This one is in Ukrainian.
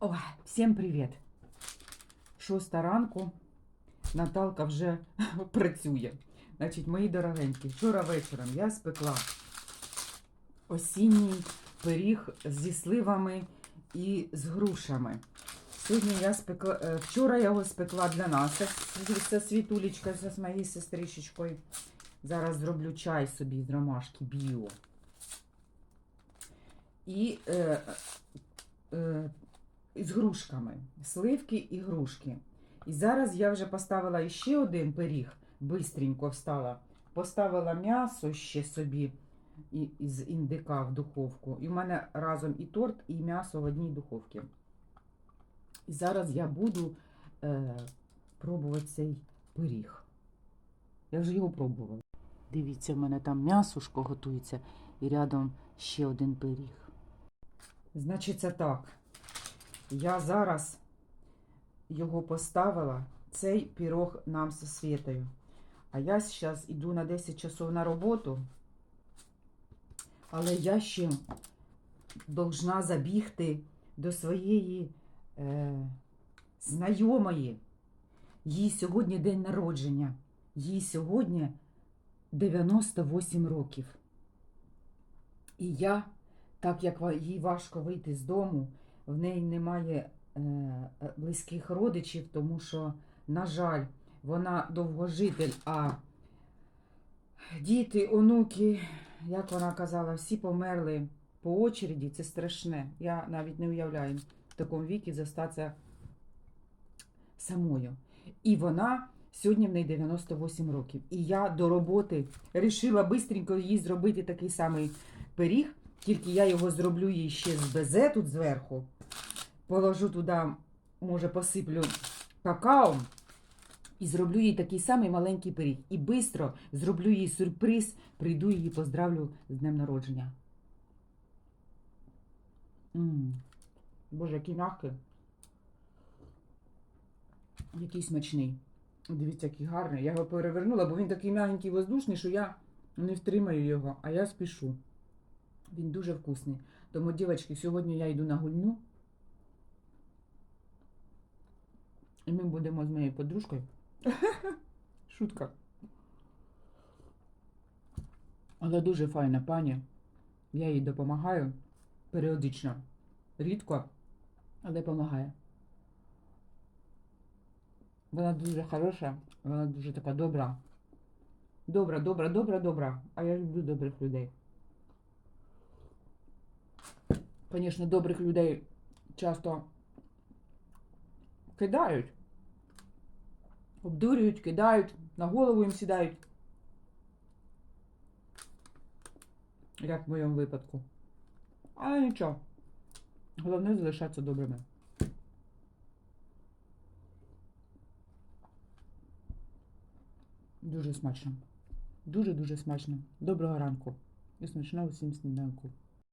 Ой, всім привіт! Шоста ранку Наталка вже працює. Значить, мої дорогенькі, вчора вечором я спекла осінній пиріг зі сливами і з грушами. Сьогодні я спекла, е, вчора я його спекла для нас зі світулечкою, з моєю сестричечкою. Зараз зроблю чай собі з ромашки біо. І е, е, з грушками. Сливки і грушки. І зараз я вже поставила ще один пиріг, бистренько встала. Поставила м'ясо ще собі із індика в духовку. І в мене разом і торт, і м'ясо в одній духовці. І зараз я буду е, пробувати цей пиріг. Я вже його пробувала. Дивіться, в мене там м'ясушко готується і рядом ще один пиріг. Значить, так. Я зараз його поставила, цей пірог нам зі Світою. А я зараз йду на 10 часов на роботу, але я ще должна забігти до своєї е, знайомої. Їй сьогодні день народження. Їй сьогодні 98 років. І я, так як їй важко вийти з дому, в неї немає е, е, близьких родичів, тому що, на жаль, вона довгожитель, а діти, онуки, як вона казала, всі померли по очереді. Це страшне. Я навіть не уявляю в такому віці зостатися самою. І вона сьогодні в неї 98 років. І я до роботи вирішила швидко їй зробити такий самий пиріг, тільки я його зроблю їй ще з безе тут зверху. Положу туди, може, посиплю какао і зроблю їй такий самий маленький пиріг. І швидко зроблю їй сюрприз, прийду її поздравлю з днем народження. м Боже, який м'який. Який смачний. Дивіться, який гарний. Я його перевернула, бо він такий м'ягенький воздушний, що я не втримаю його, а я спішу. Він дуже вкусний. Тому, дівчатки, сьогодні я йду на гульню. І ми будемо з моєю подружкою. Шутка. Але дуже файна пані. Я їй допомагаю періодично. Рідко, але допомагає. Вона дуже хороша, вона дуже така добра. Добра, добра, добра, добра. А я люблю добрих людей. Звісно, добрих людей часто кидають, обдурюють, кидають, на голову їм сідають. Як в моєму випадку. Але нічого. Головне залишатися добрими. Дуже смачно. Дуже-дуже смачно. Доброго ранку. І смачного всім сніданку.